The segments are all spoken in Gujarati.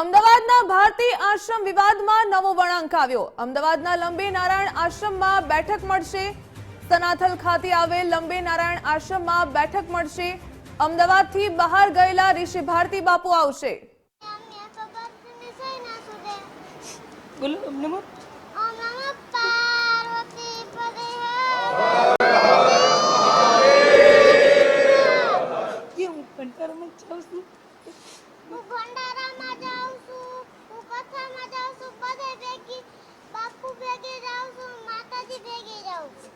અમદાવાદના ભારતી આશ્રમ વિવાદમાં નવો વળાંક આવ્યો. અમદાવાદના લંબે નારાયણ આશ્રમમાં બેઠક મળશે. સનાથલ ખાતે આવેલ લંબે નારાયણ આશ્રમમાં બેઠક મળશે. અમદાવાદથી બહાર ગયેલા ઋષિ ભારતી બાપુ આવશે. બોલો અમને મો mamma, Parvati, Pade કે હું કંટાળામાં જાઉં છું હું ભંડારામાં જાઉં છું હું કથામાં જાઉં છું બધે ભેગી બાપુ ભેગી જાઉં છું માતાજી ભેગી જાઉં છું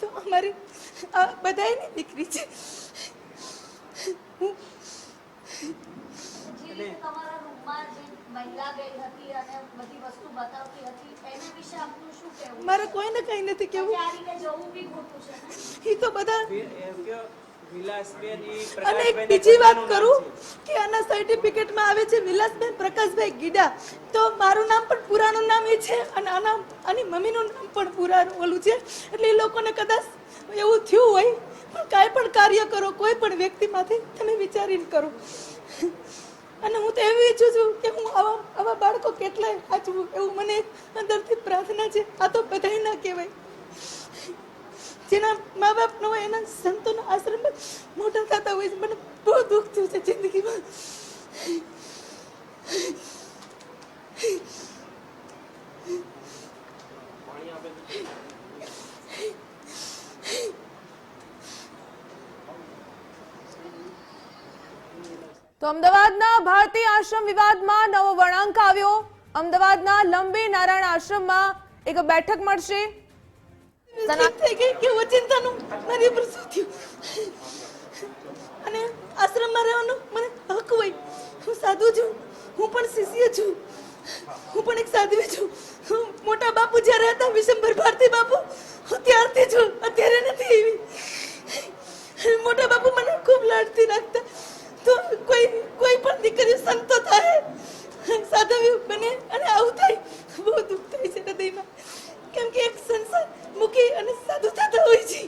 તો અમારી આ બધાયની દીકરી છે હું જે રીતે તમારા રૂમમાં જે મહિલા ગઈ હતી અને બધી વસ્તુ બતાવતી હતી એના વિશે આપનું શું છે મારે કોઈને કઈ નથી કે કેવું આ રીતે જવું બી ખોટું એ તો બધા અને એક બીજી વાત કરું કે આના સર્ટિફિકેટમાં આવે છે વિલાસબેન પ્રકાશભાઈ ગીડા. તો મારું નામ પણ પુરાનું નામ એ છે અને આના આની મમ્મીનું નામ પણ પુરાનું ઓલું છે. એટલે એ લોકોને કદાચ એવું થયું હોય પણ કાંઈ પણ કાર્ય કરો કોઈ પણ વ્યક્તિમાંથી તમે વિચારીને કરો. અને હું તો એવું ઈચ્છું છું કે હું આવા આવા બાળકો કેટલાય સાચવું એવું મને અંદરથી પ્રાર્થના છે. આ તો બધાય ના કહેવાય. જેના મા બાપ ન હોય એના સંતોના આશ્રમમાં મોટા થતા હોય છે. મને બહુ દુઃખ થયું છે જિંદગીમાં. તો અમદાવાદના ભારતીય આશ્રમ વિવાદમાં નવો વળાંક આવ્યો. અમદાવાદના લંબી નારાયણ આશ્રમમાં એક બેઠક મળશે. સનાત થઈ ગઈ કે વચિંતાનું? મારી ઉપર શું થયું? અને આશ્રમમાં રહેવાનો મને હક હોય. હું સાધુ છું. હું પણ શિષ્ય છું. હું પણ એક સાધ્વી છું. મોટા બાપુ જ્યારે હતા, વિશંભર ભારતી બાપુ, હું ત્યારથી છું. અત્યારે નથી એવી. મોટા બાપુ મને ખૂબ લાડતી રાખતા. તો કોઈ કોઈ પણ દીકરી સંતો થાય. સાધવી બને અને આવું થાય. બહુ દુઃખ થાય છે હૃદયમાં. કેમ કે એક સંસાર મૂકી અને સાધુ થતા હોય છે.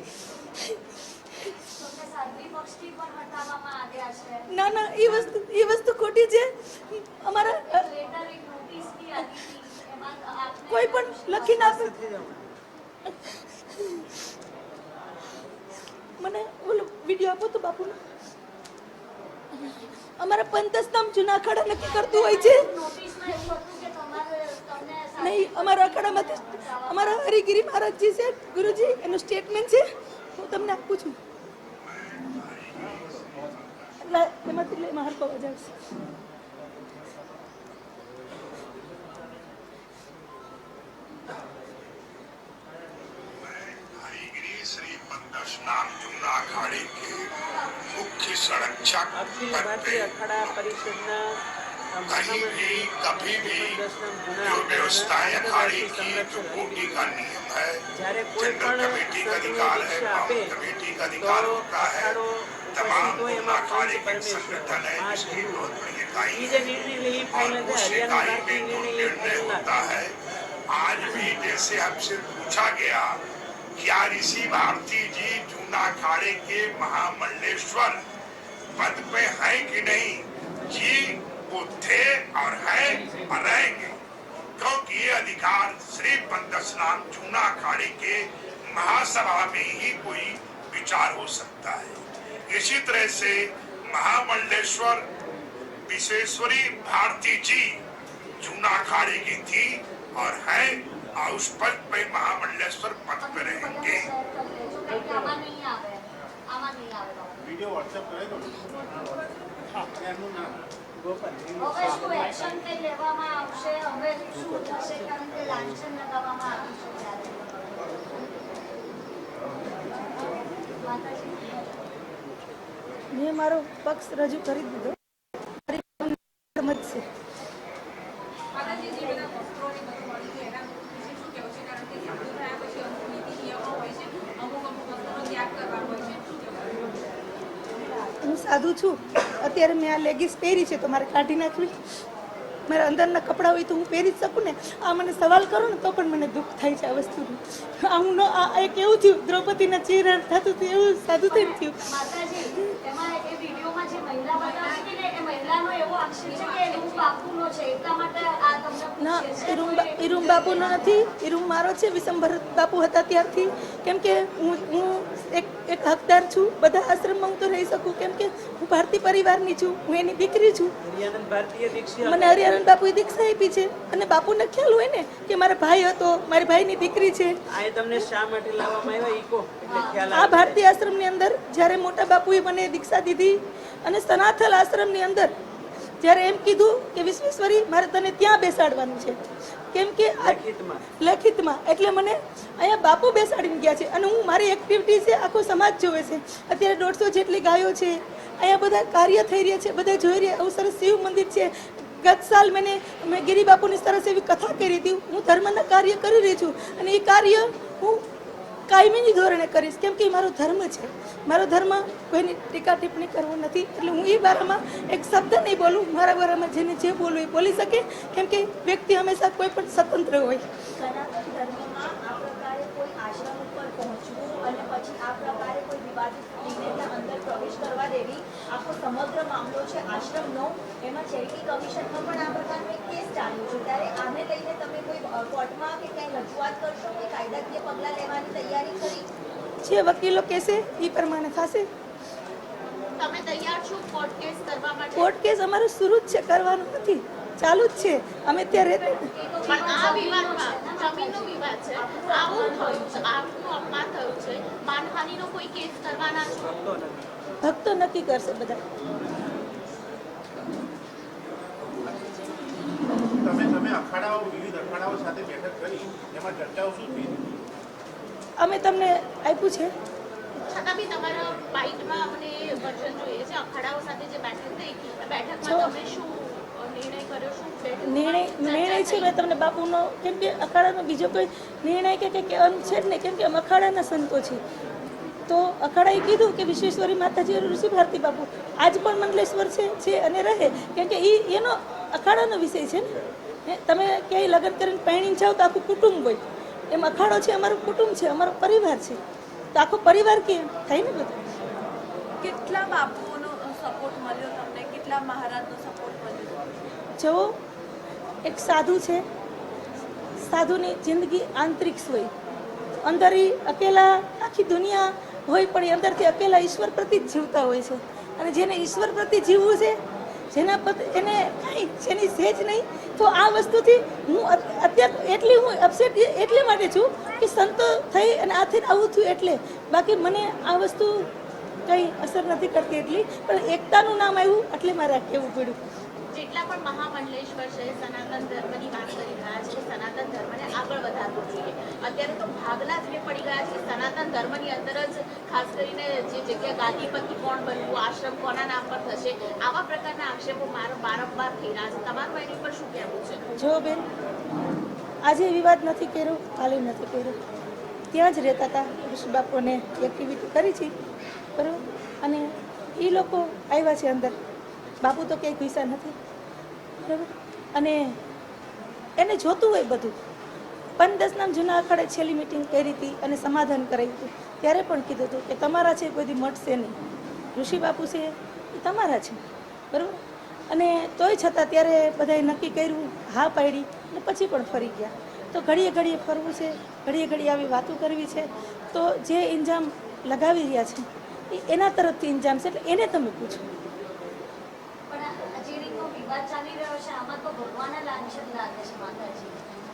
ના ના એ વસ્તુ એ વસ્તુ ખોટી છે. અમારા કોઈ પણ લખી ના મને ઓલો વીડિયો આપો તો બાપુનો અમારા પંતસ્તંભ જૂના અખાડા નક્કી કરતું હોય છે. નહીં અમારા અખાડામાંથી અમારા હરિગીરી મહારાજજી છે ગુરુજી એનું સ્ટેટમેન્ટ છે. હું તમને આપું છું. અખાડા પરિષદના कहीं भी कभी भी जो व्यवस्थाएँ खाड़ी की तो जो बोटी का नियम है। जनरल कमेटी का अधिकार है कमेटी का अधिकार होता है। तमाम कार्य संगठन है जिसकी बहुत बड़ी इकाई और उस इकाई में जो निर्णय होता है आज भी जैसे आपसे पूछा गया क्या ऋषि भारती जी जूना अखाड़े के महामंडलेश्वर पद पे है कि नहीं? जी वो थे और है और रहेंगे। क्योंकि ये अधिकार श्री पंतस्नान चूना अखाड़ी के महासभा में ही कोई विचार हो सकता है। इसी तरह से महामंडलेश्वर विशेश्वरी भारती जी जूना अखाड़ी की थी और है और उस पद पे महामंडलेश्वर पद पर रहेंगे। वीडियो व्हाट्सएप करें तो। हाँ, હવે શું એક્શન કઈ લેવામાં આવશે? હવે શું થશે? કારણ કે લાંછન લગાવવામાં આવ્યું છે મેં મારો પક્ષ રજૂ કરી દીધો. મારી હોય છે. હું સાધુ છું. અત્યારે મેં આ લેગીસ પહેરી છે તો મારે કાઢી નાખવી. મારા અંદરના કપડાં હોય તો હું પહેરી જ શકું ને? આ મને સવાલ કરો ને તો પણ મને દુઃખ થાય છે આ વસ્તુનું. આ હું ન આ એક એવું થયું દ્રૌપદીના ચહેરા થતું હતું એવું સાધુ થઈને થયું. માતાજી એમાં એ વિડીયોમાં જે મહિલા બતાવતી હતી ને એ આક્ષેપ છે કે એનું બાપુનો ના ઇરુમ એ રૂમ બા- એ રૂમ બાપુનો નથી ઇરુમ મારો છે વિશંભર બાપુ હતા ત્યારથી. કેમ કે હું હું એક એક હકદાર છું બધા આશ્રમમાં હું તો રહી શકું. કેમ કે હું ભારતીય પરિવારની છું હું એની દીકરી છું. મને હરિયાનંદ બાપુએ દીક્ષા આપી છે. અને બાપુને ખ્યાલ હોય ને કે મારા ભાઈ હતો મારી ભાઈની દીકરી છે. આ ભારતીય આશ્રમની અંદર જ્યારે મોટા બાપુએ મને દીક્ષા દીધી અને સનાથલ આશ્રમની અંદર જ્યારે એમ કીધું કે વિશ્વેશ્વરી મારે તને ત્યાં બેસાડવાનું છે. કેમ કે લખિતમાં. એટલે મને અહીંયા બાપુ બેસાડીને ગયા છે અને હું મારી એક્ટિવિટી છે આખો સમાજ જોવે છે. અત્યારે દોઢસો જેટલી ગાયો છે. અહીંયા બધા કાર્ય થઈ રહ્યા છે બધા જોઈ રહ્યા. આવું સરસ શિવ મંદિર છે. ગત સાલ મેં મેં ગિરિબાપુની સરસ એવી કથા કરી હતી. હું ધર્મના કાર્ય કરી રહી છું અને એ કાર્ય હું કાયમીની ધોરણે કરીશ. કેમ કે મારો ધર્મ છે. મારો ધર્મ કોઈની ટીકા ટિપ્પણી કરવું નથી. એટલે હું એ બારામાં એક શબ્દ નહીં બોલું. મારા બારામાં જેને જે બોલવું એ બોલી શકે. કેમ કે વ્યક્તિ હંમેશા કોઈ પણ સ્વતંત્ર હોય. પ્રકારે કોઈ વિવાદિત અંદર પ્રવેશ કરવા દેવી આખો સમગ્ર મામલો છે આશ્રમનો. એમાં ચેરિટી કમિશનમાં પણ આ પ્રકારનો એક કેસ ચાલ્યો છે. ત્યારે આને લઈને તમે કોઈ કોર્ટમાં કે કંઈ રજૂઆત કરશો કે કાયદાકીય પગલાં લેવાની તૈયારી કરી? જે વકીલો કહેશે એ પ્રમાણે થશે. તમે તૈયાર છો કોર્ટ કેસ કરવા માટે? કોર્ટ કેસ અમારે શરૂ જ છે કરવાનું નથી. ચાલુ જ છે. અમે ત્યાં રહેતા પણ આ વિવાદમાં જમીનનો વિવાદ છે. આવું થયું છે આપનું અપમાન થયું છે. માનહાનિનો કોઈ કેસ કરવાના છો? ભક્તો નક્કી કરશે બધા. તમે તમે અખાડાઓ વિવિધ અખાડાઓ સાથે બેઠક કરી એમાં ચર્ચાઓ શું થઈ? અમે તમને આપ્યું છે. છતાં બી તમારા બાઇટમાં અમને વર્જન જોઈએ છે. અખાડાઓ સાથે જે બેઠક થઈ બેઠકમાં તમે શું નિર્ણય કર્યો? શું બેઠક- નિર્ણય છે મેં તમને બાપુનો કેમ કે અખાડાનો બીજો કોઈ નિર્ણય કે અંત છે જ નહીં. કેમ કે અમે અખાડાના સંતો છે તો અખાડાએ કીધું કે વિશ્વેશ્વરી માતાજી ઋષિ ભારતી બાપુ આજ પણ મંડલેશ્વર છે છે અને રહે. કેમ કે એ એનો અખાડાનો વિષય છે ને? તમે ક્યાંય લગ્ન કરીને પહેણીને જાઓ તો આખું કુટુંબ હોય. એમ અખાડો છે અમારું કુટુંબ છે અમારો પરિવાર છે. તો આખો પરિવાર કેમ? થાય ને બધું? કેટલા બાપુઓનો સપોર્ટ મળ્યો તમને? કેટલા મહારાજનો સપોર્ટ મળ્યો? જુઓ એક સાધુ છે. સાધુની જિંદગી આંતરિક હોય. અંદર અકેલા આખી દુનિયા હોય પણ એ અંદરથી અકેલા ઈશ્વર પ્રતિ જ જીવતા હોય છે. અને જેને ઈશ્વર પ્રતિ જીવવું છે, જેના પ્રતિ એને કાંઈ જેની સેજ નહીં, તો આ વસ્તુથી હું અત- અત્યારે એટલી હું અપસેટ એટલે માટે છું કે સંતો થઈ અને આથી આવું થયું એટલે. બાકી મને આ વસ્તુ કંઈ અસર નથી કરતી એટલી, પણ એકતાનું નામ આવ્યું એટલે મારે કહેવું પડ્યું. જેટલા પણ મહામંડલેશ્વર છે, સનાતન ધર્મની વાત કરી રહ્યા છે, સનાતન ધર્મને આગળ વધારવો જોઈએ. અત્યારે તો ભાગલા જ પડી ગયા છે. સનાતન ધર્મની અંદર જ ખાસ કરીને જે જગ્યા ગાદીપતિ કોણ બનવું, આશ્રમ કોના નામ પર થશે, આવા પ્રકારના આક્ષેપો વારંવાર થઈ રહ્યા છે. તમારું એની પર શું કહેવું છે? જો બેન, આજે વિવાદ નથી કર્યો, કાલે નથી કર્યો. ત્યાં જ રહેતા હતા ઋષિ બાપુને એક્ટિવિટી કરી છે. બરાબર? અને એ લોકો આવ્યા છે અંદર. બાપુ તો ક્યાંય ઘુસા નથી. બરાબર? અને એને જોતું હોય બધું. પંચ દસનામ જૂના અખાડે છેલ્લી મિટિંગ કરી હતી અને સમાધાન કરાવ્યું હતું. ત્યારે પણ કીધું હતું કે તમારા છે કોઈ મટશે નહીં. ઋષિ બાપુ છે એ તમારા છે બરાબર? અને તોય છતાં ત્યારે બધાએ નક્કી કર્યું હા પાડી અને પછી પણ ફરી ગયા. તો ઘડીએ ઘડીએ ફરવું છે ઘડીએ ઘડીએ આવી વાતો કરવી છે. તો જે ઇન્જામ લગાવી રહ્યા છે એ એના તરફથી ઇન્જામ છે એટલે એને તમે પૂછો. પણ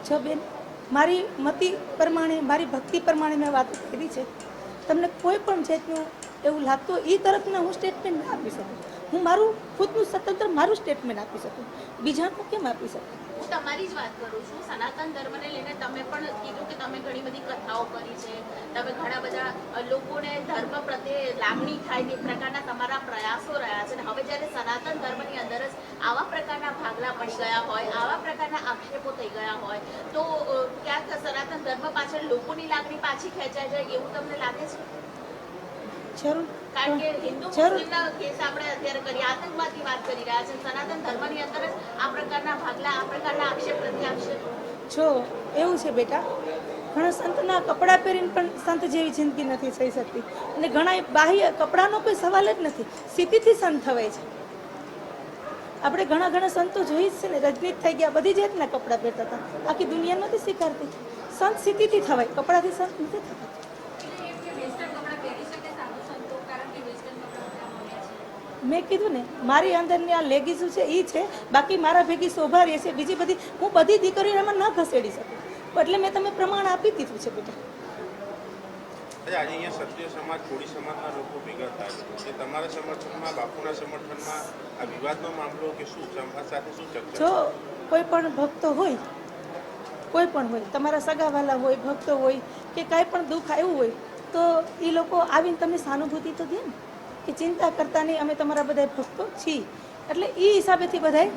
જો બેન મારી મતિ પ્રમાણે, મારી ભક્તિ પ્રમાણે મેં વાત કરી છે. તમને કોઈ પણ જાતનું એવું લાગતું એ તરફના હું સ્ટેટમેન્ટ ના આપી શકું. હું મારું, ખુદનું સ્વતંત્ર મારું સ્ટેટમેન્ટ આપી શકું. બીજાનું કેમ આપી શકું? હું તમારી જ વાત કરું છું. સનાતન ધર્મને લઈને તમે પણ કીધું કે તમે ઘણી બધી કથાઓ કરી છે. તમે ઘણા બધા લોકોને ધર્મ પ્રત્યે લાગણી થાય તે પ્રકારના તમારા પ્રયાસો રહ્યા છે. અને હવે જ્યારે સનાતન ધર્મની અંદર જ આવા પ્રકારના ભાગલા પડી ગયા હોય, આવા પ્રકારના આક્ષેપો થઈ ગયા હોય, તો સનાતન ધર્મ પાછળ લોકોની લાગણી પાછી ખેંચાઈ જાય એવું તમને લાગે છે? જરૂર. કારણ કે હિન્દુ મુસ્લિમના કેસ આપણે અત્યારે કરી આતંકવાદની વાત કરી રહ્યા છે. સનાતન ધર્મની અંદર જ આ પ્રકારના ભાગલા આ પ્રકારના આક્ષેપ પ્રત્યે આક્ષેપ જો એવું છે બેટા. ઘણા સંતના કપડાં પહેરીને પણ સંત જેવી જિંદગી નથી થઈ શકતી. અને ઘણા બાહ્ય કપડાનો કોઈ સવાલ જ નથી. સ્થિતિથી સંત થવાય છે. આપણે ઘણા ઘણા સંતો જોઈ જ છે ને રજનીત થઈ ગયા બધી જાતના કપડાં પહેરતા હતા. આખી દુનિયા નથી સ્વીકારતી. સંત સ્થિતિથી થવાય કપડાથી સંત નથી થવાય. મેં કીધું ને મારી અંદરની આ લેગીસું છે એ છે બાકી મારા ભેગી શોભા રહે છે બીજી બધી હું બધી દીકરીઓ એમાં ન ખસેડી શકું. એટલે મેં તમે પ્રમાણ આપી દીધું છે બેટા. આજે અહીંયા ક્ષત્રિય સમાજ કોળી સમાજના લોકો ભેગા થાય છે. તમારા સમર્થનમાં બાપુના સમર્થનમાં આ વિવાદનો મામલો કે શું સમાજ સાથે શું ચર્ચા જો કોઈ પણ ભક્તો હોય કોઈ પણ હોય, તમારા સગાવાલા હોય, ભક્તો હોય કે કાંઈ પણ દુઃખ આવ્યું હોય, તો એ લોકો આવીને તમને સહાનુભૂતિ તો દે ને. કે ચિંતા કરતા નહીં, અમે તમારા બધા ભક્તો છીએ. એટલે એ હિસાબેથી બધાય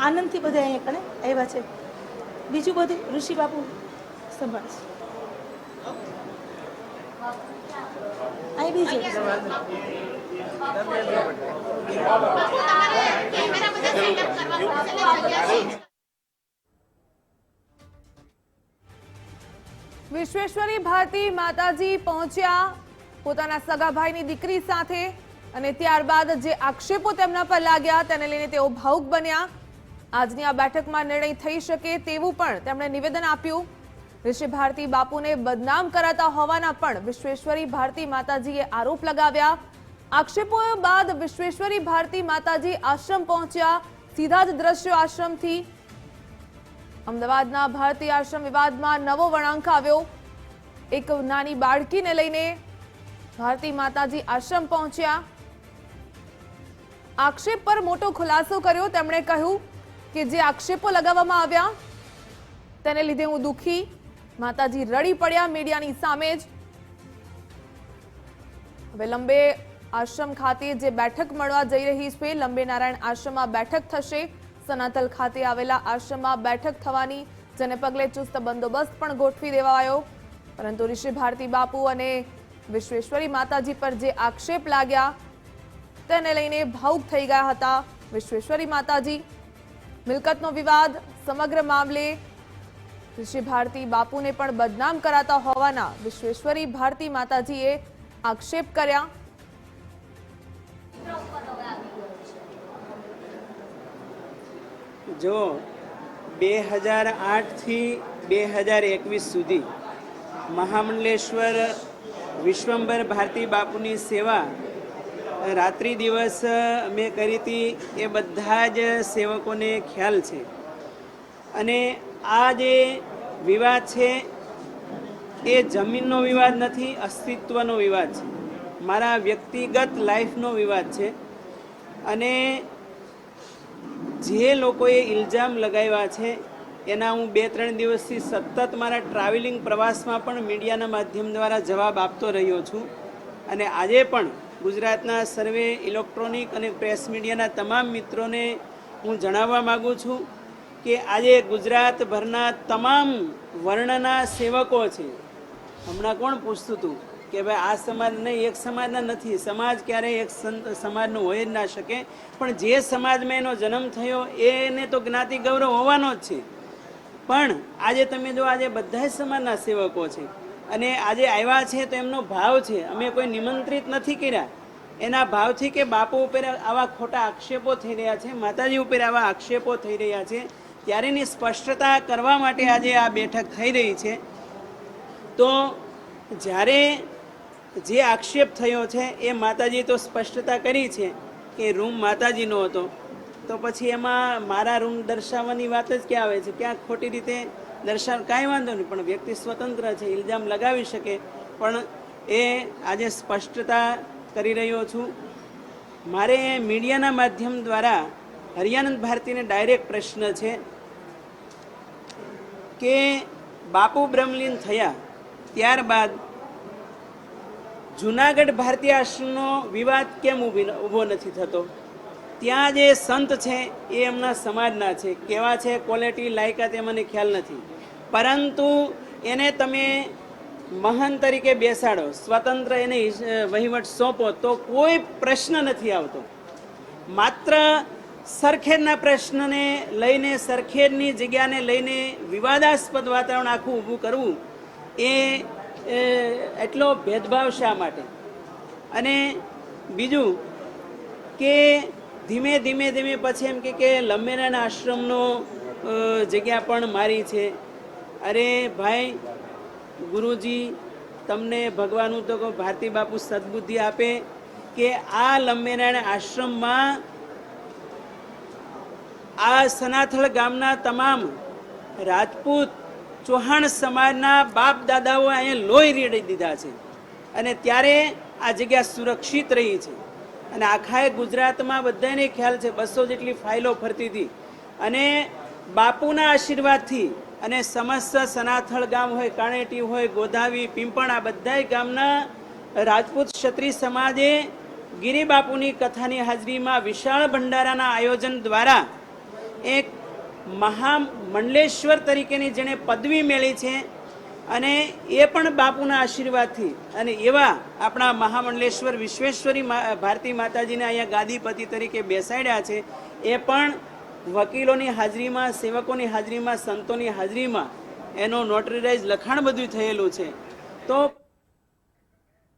આનંદથી બધા અહીંયા કણે આવ્યા છે. બીજું બધું ઋષિ બાપુ સંભાળશે. અહીં બીજું. વિશ્વેશ્વરી ભારતી માતાજી પહોંચ્યા પોતાના સગા ભાઈની દીકરી સાથે અને ત્યારબાદ જે આક્ષેપો તેમના પર લાગ્યા તેને લઈને તેઓ ભાવુક બન્યા. આજની આ બેઠકમાં નિર્ણય થઈ શકે તેવું પણ તેમણે નિવેદન આપ્યું. ઋષિ ભારતી બાપુને બદનામ કરાતા હોવાના પણ વિશ્વેશ્વરી ભારતી માતાજીએ આરોપ લગાવ્યા. આક્ષેપો બાદ વિશ્વેશ્વરી ભારતી માતાજી આશ્રમ પહોંચ્યા. સીધા જ દ્રશ્યો આશ્રમથી અમદાવાદના ભારતીય આશ્રમ વિવાદમાં નવો વળાંક આવ્યો. એક નાની બાળકીને લઈને ભારતી માતાજી આશ્રમ પહોંચ્યા. આક્ષેપ પર મોટો ખુલાસો કર્યો. તેમણે કહ્યું કે જે આક્ષેપો લગાવવામાં આવ્યા, તેને લીધે હું દુખી. માતાજી રડી પડ્યા મીડિયાની સામે જ. હવે લંબે આશ્રમ ખાતે જે બેઠક મળવા જઈ રહી છે, લંબે નારાયણ આશ્રમમાં બેઠક થશે. સનાતલ ખાતે આવેલા આશ્રમમાં બેઠક થવાની, જેને પગલે ચુસ્ત બંદોબસ્ત પણ ગોઠવી દેવાયો. પરંતુ ઋષિ ભારતી બાપુ અને વિશ્વેશ્વરી માતાજી પર જે આક્ષેપ લાગ્યા, તેને લઈને ભાવુક થઈ ગયા હતા વિશ્વેશ્વરી માતાજી. મિલકતનો વિવાદ, સમગ્ર મામલે ઋષિ ભારતી બાપુને પણ બદનામ કરાતા હોવાના વિશ્વેશ્વરી ભારતી માતાજીએ આક્ષેપ કર્યા. જો બે હજાર આઠથી બે હજાર એકવીસ સુધી મહામંડલેશ્વર વિશ્વંભર ભારતી બાપુની સેવા રાત્રિ દિવસ મેં કરી હતી, એ બધા જ સેવકોને ખ્યાલ છે. અને આ જે વિવાદ છે, એ જમીનનો વિવાદ નથી, અસ્તિત્વનો વિવાદ છે. મારા વ્યક્તિગત લાઈફનો વિવાદ છે. અને જે લોકોએ ઇલ્ઝામ લગાવ્યા છે, એના હું બે ત્રણ દિવસથી સતત મારા ટ્રાવેલિંગ પ્રવાસમાં પણ મીડિયાના માધ્યમ દ્વારા જવાબ આપતો રહ્યો છું. અને આજે પણ ગુજરાતના સર્વે ઇલેક્ટ્રોનિક અને પ્રેસ મીડિયાના તમામ મિત્રોને હું જણાવવા માગું છું કે આજે ગુજરાતભરના તમામ વર્ણના સેવકો છે. હમણાં કોણ પૂછતું હતું કે ભાઈ આ સમાજ નહીં, એક સમાજના નથી. સમાજ ક્યારેય એક સમાજનો હોય જ ના શકે. પણ જે સમાજમાં એનો જન્મ થયો, એને તો જ્ઞાતિ ગૌરવ હોવાનો જ છે. પણ આજે તમે જો આજે બધા જ સમાજના સેવકો છે, અને આજે આવ્યા છે તો એમનો ભાવ છે. અમે કોઈ નિમંત્રિત નથી કર્યા. એના ભાવથી કે બાપુ ઉપર આવા ખોટા આક્ષેપો થઈ રહ્યા છે, માતાજી ઉપર આવા આક્ષેપો થઈ રહ્યા છે, ત્યારે એની સ્પષ્ટતા કરવા માટે આજે આ બેઠક થઈ રહી છે. તો જ્યારે જે આક્ષેપ થયો છે એ માતાજી તો સ્પષ્ટતા કરી છે કે રૂમ માતાજીનો હતો. તો પછી એમાં મારા રૂમ દર્શાવવાની વાત જ ક્યાં આવે છે? ક્યાં ખોટી રીતે દર્શાવ, કાંઈ વાંધો નહીં, પણ વ્યક્તિ સ્વતંત્ર છે ઇલ્ઝામ લગાવી શકે. પણ એ આજે સ્પષ્ટતા કરી રહ્યો છું. મારે મીડિયાના માધ્યમ દ્વારા હરિયાનંદ ભારતીને ડાયરેક્ટ પ્રશ્ન છે કે બાપુ બ્રહ્મલીન થયા ત્યારબાદ જુનાગઢ ભારતીય આશ્રમનો વિવાદ કેમ ઊભી નથી થતો? ત્યાં જે સંત છે, એ એમના સમાજના છે. કેવા છે? ક્વોલિટી લાયકાત એ મને ખ્યાલ નથી. પરંતુ એને તમે મહાન તરીકે બેસાડો, સ્વતંત્ર એને વહીવટ સોંપો, તો કોઈ પ્રશ્ન નથી આવતો. માત્ર સરખેજના પ્રશ્નને લઈને સરખેજની જગ્યાને લઈને વિવાદાસ્પદ વાતાવરણ આખું ઊભું કરવું એ એટલો ભેદભાવ શા માટે? અને બીજું કે ધીમે ધીમે ધીમે પછી એમ કે લંબેરાના આશ્રમનો જગ્યા પણ મારી છે. અરે ભાઈ, ગુરુજી, તમને ભગવાનનું તો કહો ભારતી બાપુ સદબુદ્ધિ આપે કે આ લંબેનારાયણ આશ્રમમાં આ સનાથળ ગામના તમામ રાજપૂત ચૌહાણ સમાજના બાપ દાદાઓ અહીંયા લોહી રેડી દીધા છે. અને ત્યારે આ જગ્યા સુરક્ષિત રહી છે. અને આખા ગુજરાતમાં બધાને ખ્યાલ છે, બસો જેટલી ફાઇલો ફરતી હતી. અને બાપુના આશીર્વાદથી અને સમસ્ત સનાથળ ગામ હોય, કાણેટી હોય, ગોધાવી, પિંપણ, આ બધા ગામના રાજપૂત ક્ષત્રિય સમાજે ગિરિબાપુની કથાની હાજરીમાં વિશાળ ભંડારાના આયોજન દ્વારા એક મહામંડલેશ્વર તરીકેની જેણે પદવી મેળવી છે અને એ પણ બાપુના આશીર્વાદથી. અને એવા આપણા મહામંડલેશ્વર વિશ્વેશ્વરી ભારતી માતાજીને અહીંયા ગાદીપતિ તરીકે બેસાડ્યા છે, એ પણ વકીલોની હાજરીમાં, સેવકોની હાજરીમાં, સંતોની હાજરીમાં એનો નોટરીરાઇઝ લખાણ બધું થયેલું છે. તો